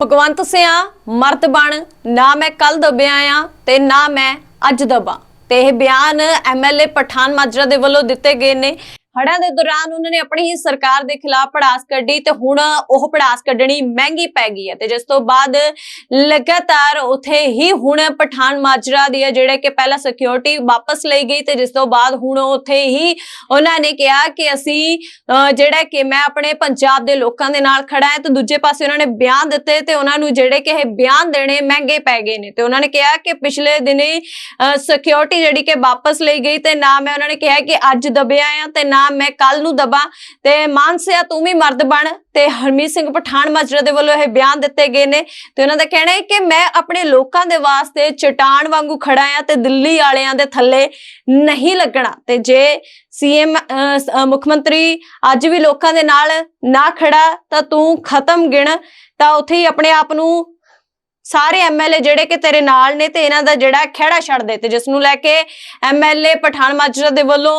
ਭਗਵੰਤ ਸਿਆ ਮਰਦ ਬਣ, ਨਾ ਮੈਂ ਕੱਲ ਦਬਿਆ ਆ ਤੇ ਨਾ ਮੈਂ ਅੱਜ ਦਬਾਂ। ਤੇ ਇਹ ਬਿਆਨ ਐਮਐਲਏ ਪਠਾਨ ਮਾਜਰਾ ਦੇ ਵੱਲੋਂ ਦਿੱਤੇ ਗਏ ਨੇ। ਹੜ੍ਹਾਂ ਦੇ ਦੌਰਾਨ ਉਹਨਾਂ ਨੇ ਆਪਣੀ ਹੀ ਸਰਕਾਰ ਦੇ ਖਿਲਾਫ ਪੜਾਸ ਕੱਢੀ ਤੇ ਹੁਣ ਉਹ ਪੜਾਸ ਕੱਢਣੀ ਮਹਿੰਗੀ ਪੈ ਗਈ ਹੈ ਤੇ ਜਿਸ ਤੋਂ ਬਾਅਦ ਲਗਾਤਾਰ ਉਥੇ ਹੀ ਹੁਣ ਪਠਾਨ ਮਾਜਰਾ ਦੀ ਹੈ, ਜਿਹੜੇ ਕਿ ਪਹਿਲਾਂ ਸਿਕਿਉਰਿਟੀ ਵਾਪਸ ਲਈ ਗਈ ਤੇ ਜਿਸ ਤੋਂ ਬਾਅਦ ਹੁਣ ਉਥੇ ਹੀ ਉਹਨਾਂ ਨੇ ਕਿਹਾ ਕਿ ਅਸੀਂ ਜਿਹੜਾ ਕਿ ਮੈਂ ਆਪਣੇ ਪੰਜਾਬ ਦੇ ਲੋਕਾਂ ਦੇ ਨਾਲ ਖੜਾ ਹਾਂ ਤੇ ਦੂਜੇ ਪਾਸੇ ਉਹਨਾਂ ਨੇ ਬਿਆਨ ਦਿੱਤੇ ਤੇ ਉਹਨਾਂ ਨੂੰ ਜਿਹੜੇ ਕਿ ਇਹ ਬਿਆਨ ਦੇਣੇ ਮਹਿੰਗੇ ਪੈ ਗਏ ਨੇ ਤੇ ਉਹਨਾਂ ਨੇ ਕਿਹਾ ਕਿ ਪਿਛਲੇ ਦਿਨੇ ਸਿਕਿਉਰਿਟੀ ਜਿਹੜੀ ਕਿ ਵਾਪਸ ਲਈ ਗਈ ਤੇ ਨਾ ਮੈਂ ਉਹਨਾਂ ਨੇ ਕਿਹਾ ਕਿ ਅੱਜ ਦਬਿਆ ਆ ਤੇ ਨਾ ਮੈਂ ਕੱਲ ਨੂੰ ਦਬਾਂ। ਤੇ ਮਾਨਸਿਆ, ਤੂੰ ਵੀ ਮਰਦ ਬਣ। ਤੇ ਹਰਮੀਤ ਸਿੰਘ ਪਠਾਨ ਮਾਜਰਾ ਦੇ ਵੱਲੋਂ ਇਹ ਬਿਆਨ ਦਿੱਤੇ ਗਏ ਨੇ। ਤੇ ਉਹਨਾਂ ਦਾ ਕਹਿਣਾ ਹੈ ਕਿ ਮੈਂ ਆਪਣੇ ਲੋਕਾਂ ਦੇ ਵਾਸਤੇ ਚਟਾਨ ਵਾਂਗੂ ਖੜਾ ਆ ਤੇ ਦਿੱਲੀ ਵਾਲਿਆਂ ਦੇ ਥੱਲੇ ਨਹੀਂ ਲੱਗਣਾ। ਤੇ ਜੇ ਸੀਐਮ ਮੁੱਖ ਮੰਤਰੀ ਅੱਜ ਵੀ ਲੋਕਾਂ ਦੇ ਨਾਲ ਨਾ ਖੜਾ ਤਾਂ ਤੂੰ ਖਤਮ ਗਿਣ। ਤਾਂ ਉੱਥੇ ਹੀ ਆਪਣੇ ਆਪ ਨੂੰ ਸਾਰੇ ਐਮਐਲਏ ਜਿਹੜੇ ਕਿ ਤੇਰੇ ਨਾਲ ਨੇ ਤੇ ਇਹਨਾਂ ਦਾ ਜਿਹੜਾ ਖਹਿੜਾ ਛੱਡ ਦੇ ਤੇ ਜਿਸ ਨੂੰ ਲੈ ਕੇ ਐਮਐਲਏ ਪਠਾਨ ਮਾਜਰਾ ਦੇ ਵੱਲੋਂ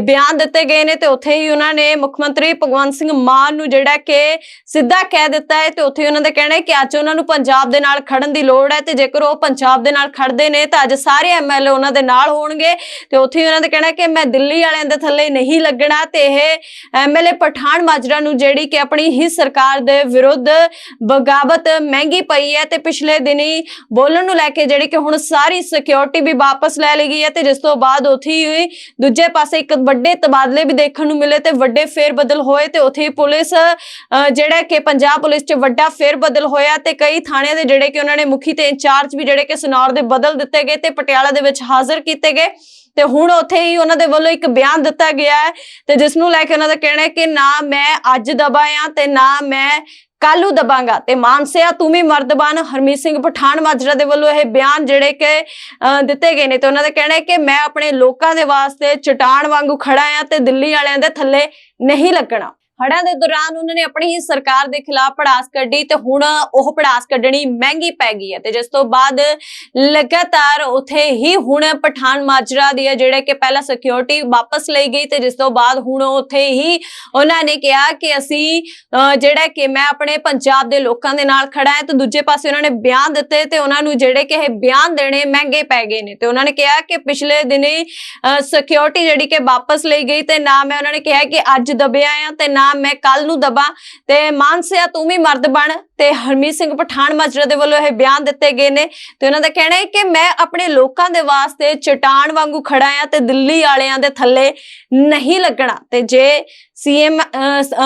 ਬਿਆਨ ਦਿੱਤੇ ਗਏ ਨੇ ਤੇ ਉੱਥੇ ਹੀ ਉਹਨਾਂ ਨੇ ਮੁੱਖ ਮੰਤਰੀ ਭਗਵੰਤ ਸਿੰਘ ਮਾਨ ਨੂੰ ਜਿਹੜਾ ਕਿ ਸਿੱਧਾ ਕਹਿ ਦਿੱਤਾ ਹੈ ਤੇ ਉੱਥੇ ਉਹਨਾਂ ਦਾ ਕਹਿਣਾ ਹੈ ਕਿ ਅੱਜ ਉਹਨਾਂ ਨੂੰ ਪੰਜਾਬ ਦੇ ਨਾਲ ਖੜਨ ਦੀ ਲੋੜ ਹੈ ਤੇ ਜੇਕਰ ਉਹ ਪੰਜਾਬ ਦੇ ਨਾਲ ਖੜਦੇ ਨੇ ਤਾਂ ਅੱਜ ਸਾਰੇ ਐਮਐਲਏ ਉਹਨਾਂ ਦੇ ਨਾਲ ਹੋਣਗੇ ਤੇ ਉੱਥੇ ਹੀ ਉਹਨਾਂ ਦਾ ਕਹਿਣਾ ਕਿ ਮੈਂ ਦਿੱਲੀ ਵਾਲਿਆਂ ਦੇ ਥੱਲੇ ਨਹੀਂ ਲੱਗਣਾ ਤੇ ਇਹ ਐਮਐਲਏ ਪਠਾਨ ਮਾਜਰਾ ਨੂੰ ਜਿਹੜੀ ਕਿ ਆਪਣੀ ਹੀ ਸਰਕਾਰ ਦੇ ਵਿਰੁੱਧ ਬਗਾਵਤ ਮਹਿੰਗੀ ਪਈ ਹੈ ਤੇ ਪਿਛਲੇ ਦਿਨੀ ਬੋਲਣ ਨੂੰ ਲੈ ਕੇ ਜਿਹੜੀ ਕਿ ਹੁਣ ਸਾਰੀ ਸਿਕਿਉਰਿਟੀ ਵੀ ਵਾਪਸ ਲੈ ਲਈ ਗਈ ਹੈ ਤੇ ਜਿਸ ਤੋਂ ਬਾਅਦ ਉੱਥੇ ਹੀ ਦੂਜੇ ਪਾਸੇ ਇੱਕ ਵੱਡੇ ਤਬਾਦਲੇ ਵੀ ਦੇਖਣ ਨੂੰ ਮਿਲੇ ਤੇ ਵੱਡੇ ਫੇਰ ਬਦਲ ਹੋਏ ਤੇ ਉੱਥੇ ਪੁਲਿਸ ਜਿਹੜਾ ਕਿ ਪੰਜਾਬ ਪੁਲਿਸ 'ਚ ਵੱਡਾ ਫੇਰ ਬਦਲ ਹੋਇਆ ਤੇ ਕਈ ਥਾਣਿਆਂ ਦੇ ਜਿਹੜੇ ਕਿ ਉਹਨਾਂ ਨੇ ਮੁਖੀ ਤੇ ਇੰਚਾਰਜ ਵੀ ਜਿਹੜੇ ਕਿ ਸਨੌਰ ਦੇ ਬਦਲ ਦਿੱਤੇ ਗਏ ਤੇ ਪਟਿਆਲਾ ਦੇ ਵਿੱਚ ਹਾਜ਼ਰ ਕੀਤੇ ਗਏ ਤੇ ਹੁਣ ਉੱਥੇ ਹੀ ਉਹਨਾਂ ਦੇ ਵੱਲੋਂ ਇੱਕ ਬਿਆਨ ਦਿੱਤਾ ਗਿਆ ਹੈ ਤੇ ਜਿਸ ਨੂੰ ਲੈ ਕੇ ਉਹਨਾਂ ਦਾ ਕਹਿਣਾ ਹੈ ਕਿ ਨਾ ਮੈਂ ਅੱਜ ਦਬਾ ਆ ਤੇ ਨਾ ਮੈਂ ਕੱਲੂ ਦਬਾਂਗਾ ਤੇ ਮਾਨਸਿਆ ਤੂੰ ਵੀ ਮਰਦ ਬਣ। ਹਰਮੀਤ ਸਿੰਘ ਪਠਾਨ ਮਾਜਰਾ ਦੇ ਵੱਲੋਂ ਇਹ ਬਿਆਨ ਜਿਹੜੇ ਕਿ ਅਹ, ਦਿੱਤੇ ਗਏ ਨੇ ਤੇ ਉਹਨਾਂ ਦਾ ਕਹਿਣਾ ਹੈ ਕਿ ਮੈਂ ਆਪਣੇ ਲੋਕਾਂ ਦੇ ਵਾਸਤੇ ਚਟਾਨ ਵਾਂਗੂ ਖੜਾ ਆ ਤੇ ਦਿੱਲੀ ਵਾਲਿਆਂ ਦੇ ਥੱਲੇ ਨਹੀਂ ਲੱਗਣਾ। ਹੜਾਂ ਦੇ ਦੌਰਾਨ ਉਹਨਾਂ ਨੇ ਆਪਣੀ ਹੀ ਸਰਕਾਰ ਦੇ ਖਿਲਾਫ ਪੜਾਸ ਕੱਢੀ ਤੇ ਹੁਣ ਉਹ ਪੜਾਸ ਕੱਢਣੀ ਮਹਿੰਗੀ ਪੈ ਗਈ ਹੈ ਤੇ ਜਿਸ ਤੋਂ ਬਾਅਦ ਲਗਾਤਾਰ ਉਥੇ ਹੀ ਹੁਣ ਪਠਾਨ ਮਾਜਰਾ ਦੀ ਜਿਹੜੇ ਕਿ ਪਹਿਲਾਂ ਸਿਕਿਉਰਿਟੀ ਵਾਪਸ ਲਈ ਗਈ ਤੇ ਜਿਸ ਤੋਂ ਬਾਅਦ ਹੁਣ ਉਥੇ ਹੀ ਉਹਨਾਂ ਨੇ ਕਿਹਾ ਕਿ ਅਸੀਂ ਜਿਹੜਾ ਕਿ ਮੈਂ ਆਪਣੇ ਪੰਜਾਬ ਦੇ ਲੋਕਾਂ ਦੇ ਨਾਲ ਖੜਾ ਹਾਂ ਤੇ ਦੂਜੇ ਪਾਸੇ ਉਹਨਾਂ ਨੇ ਬਿਆਨ ਦਿੱਤੇ ਤੇ ਉਹਨਾਂ ਨੂੰ ਜਿਹੜੇ ਕਿ ਇਹ ਬਿਆਨ ਦੇਣੇ ਮਹਿੰਗੇ ਪੈ ਗਏ ਨੇ ਤੇ ਉਹਨਾਂ ਨੇ ਕਿਹਾ ਕਿ ਪਿਛਲੇ ਦਿਨੇ ਸਿਕਿਉਰਿਟੀ ਜਿਹੜੀ ਕਿ ਵਾਪਸ ਲਈ ਗਈ ਤੇ ਨਾ ਮੈਂ ਉਹਨਾਂ ਨੇ ਕਿਹਾ ਕਿ ਅੱਜ ਦਬਿਆ ਆ ਤੇ ਨਾ ਮੈਂ ਕੱਲ ਨੂੰ ਦਬਾਂ ਤੇ ਮਾਨਸਿਆ ਤੂੰ ਵੀ ਮਰਦ ਬਣ ਤੇ ਹਰਮੀਤ ਸਿੰਘ ਪਠਾਨ ਮਾਜਰਾ ਦੇ ਵੱਲੋਂ ਇਹ ਬਿਆਨ ਦਿੱਤੇ ਗਏ ਨੇ ਤੇ ਉਹਨਾਂ ਦਾ ਕਹਿਣਾ ਹੈ ਕਿ ਮੈਂ ਆਪਣੇ ਲੋਕਾਂ ਦੇ ਵਾਸਤੇ ਚਟਾਨ ਵਾਂਗੂ ਖੜਾ ਆ ਤੇ ਦਿੱਲੀ ਵਾਲਿਆਂ ਦੇ ਥੱਲੇ ਨਹੀਂ ਲੱਗਣਾ ਤੇ ਜੇ ਸੀਐਮ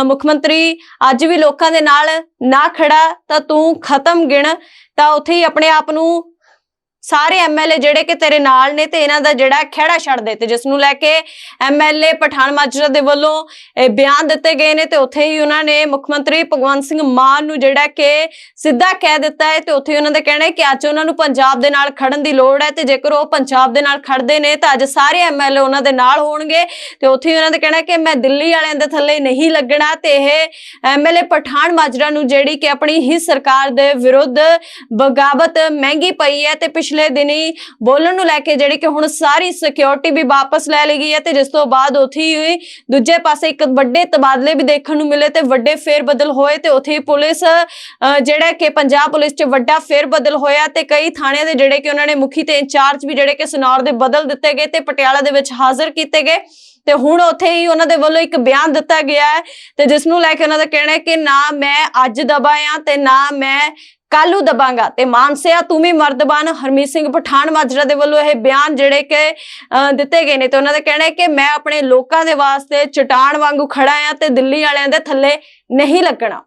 ਮੁੱਖ ਮੰਤਰੀ ਅੱਜ ਵੀ ਲੋਕਾਂ ਦੇ ਨਾਲ ਨਾ ਖੜਾ ਤਾਂ ਤੂੰ ਖਤਮ ਗਿਣ ਤਾਂ ਉੱਥੇ ਹੀ ਆਪਣੇ ਆਪ ਨੂੰ ਸਾਰੇ ਐਮਐਲਏ ਜਿਹੜੇ ਕਿ ਤੇਰੇ ਨਾਲ ਨੇ ਤੇ ਇਹਨਾਂ ਦਾ ਜਿਹੜਾ ਖਹਿੜਾ ਛੱਡ ਦੇ ਤੇ ਜਿਸ ਨੂੰ ਲੈ ਕੇ ਐਮਐਲਏ ਪਠਾਨ ਮਾਜਰਾ ਦੇ ਵੱਲੋਂ ਬਿਆਨ ਦਿੱਤੇ ਗਏ ਨੇ ਤੇ ਉੱਥੇ ਹੀ ਉਹਨਾਂ ਨੇ ਮੁੱਖ ਮੰਤਰੀ ਭਗਵੰਤ ਸਿੰਘ ਮਾਨ ਨੂੰ ਜਿਹੜਾ ਕਿ ਸਿੱਧਾ ਕਹਿ ਦਿੱਤਾ ਹੈ ਤੇ ਉੱਥੇ ਉਹਨਾਂ ਦਾ ਕਹਿਣਾ ਹੈ ਕਿ ਅੱਜ ਉਹਨਾਂ ਨੂੰ ਪੰਜਾਬ ਦੇ ਨਾਲ ਖੜਨ ਦੀ ਲੋੜ ਹੈ ਤੇ ਜੇਕਰ ਉਹ ਪੰਜਾਬ ਦੇ ਨਾਲ ਖੜਦੇ ਨੇ ਤਾਂ ਅੱਜ ਸਾਰੇ ਐਮਐਲਏ ਉਹਨਾਂ ਦੇ ਨਾਲ ਹੋਣਗੇ ਤੇ ਉੱਥੇ ਹੀ ਉਹਨਾਂ ਦਾ ਕਹਿਣਾ ਕਿ ਮੈਂ ਦਿੱਲੀ ਵਾਲਿਆਂ ਦੇ ਥੱਲੇ ਨਹੀਂ ਲੱਗਣਾ ਤੇ ਇਹ ਐਮਐਲਏ ਪਠਾਨ ਮਾਜਰਾ ਨੂੰ ਜਿਹੜੀ ਕਿ ਆਪਣੀ ਹੀ ਸਰਕਾਰ ਦੇ ਵਿਰੁੱਧ ਬਗਾਵਤ ਮਹਿੰਗੀ ਪਈ ਹੈ ਤੇ ਪਿਛਲੇ ਦਿਨੀ ਬੋਲਣ ਨੂੰ ਲੈ ਕੇ ਜਿਹੜੀ ਕਿ ਹੁਣ ਸਾਰੀ ਸਿਕਿਉਰਿਟੀ ਵੀ ਵਾਪਸ ਲੈ ਲਈ ਗਈ ਹੈ ਤੇ ਜਿਸ ਤੋਂ ਬਾਅਦ ਉੱਥੇ ਹੀ ਦੂਜੇ ਪਾਸੇ ਇੱਕ ਵੱਡੇ ਤਬਾਦਲੇ ਵੀ ਦੇਖਣ ਨੂੰ ਮਿਲੇ ਤੇ ਵੱਡੇ ਫੇਰ ਬਦਲ ਹੋਏ ਤੇ ਉੱਥੇ ਹੀ ਪੁਲਿਸ ਜਿਹੜਾ ਕਿ ਪੰਜਾਬ ਪੁਲਿਸ 'ਚ ਵੱਡਾ ਫੇਰ ਬਦਲ ਹੋਇਆ ਤੇ ਕਈ ਥਾਣਿਆਂ ਦੇ ਜਿਹੜੇ ਕਿ ਉਹਨਾਂ ਨੇ ਮੁਖੀ ਤੇ ਇੰਚਾਰਜ ਵੀ ਜਿਹੜੇ ਕਿ ਸਨੌਰ ਦੇ ਬਦਲ ਦਿੱਤੇ ਗਏ ਤੇ ਪਟਿਆਲਾ ਦੇ ਵਿੱਚ ਹਾਜ਼ਰ ਕੀਤੇ ਗਏ ਤੇ ਹੁਣ ਉੱਥੇ ਹੀ ਉਹਨਾਂ ਦੇ ਵੱਲੋਂ ਇੱਕ ਬਿਆਨ ਦਿੱਤਾ ਗਿਆ ਹੈ ਤੇ ਜਿਸ ਨੂੰ ਲੈ ਕੇ ਉਹਨਾਂ ਦਾ ਕਹਿਣਾ ਹੈ ਕਿ ਨਾ ਮੈਂ ਅੱਜ ਦਬਾ ਆ ਤੇ ਨਾ ਮੈਂ ਕੱਲੂ ਦਬਾਂਗਾ ਤੇ ਮਾਨਸਿਆ ਤੂੰ ਵੀ ਮਰਦ ਬਣ। ਹਰਮੀਤ ਸਿੰਘ ਪਠਾਨ ਮਾਜਰਾ ਦੇ ਵੱਲੋਂ ਇਹ ਬਿਆਨ ਜਿਹੜੇ ਕਿ ਅਹ, ਦਿੱਤੇ ਗਏ ਨੇ ਤੇ ਉਹਨਾਂ ਦਾ ਕਹਿਣਾ ਹੈ ਕਿ ਮੈਂ ਆਪਣੇ ਲੋਕਾਂ ਦੇ ਵਾਸਤੇ ਚਟਾਨ ਵਾਂਗੂ ਖੜਾ ਆ ਤੇ ਦਿੱਲੀ ਵਾਲਿਆਂ ਦੇ ਥੱਲੇ ਨਹੀਂ ਲੱਗਣਾ।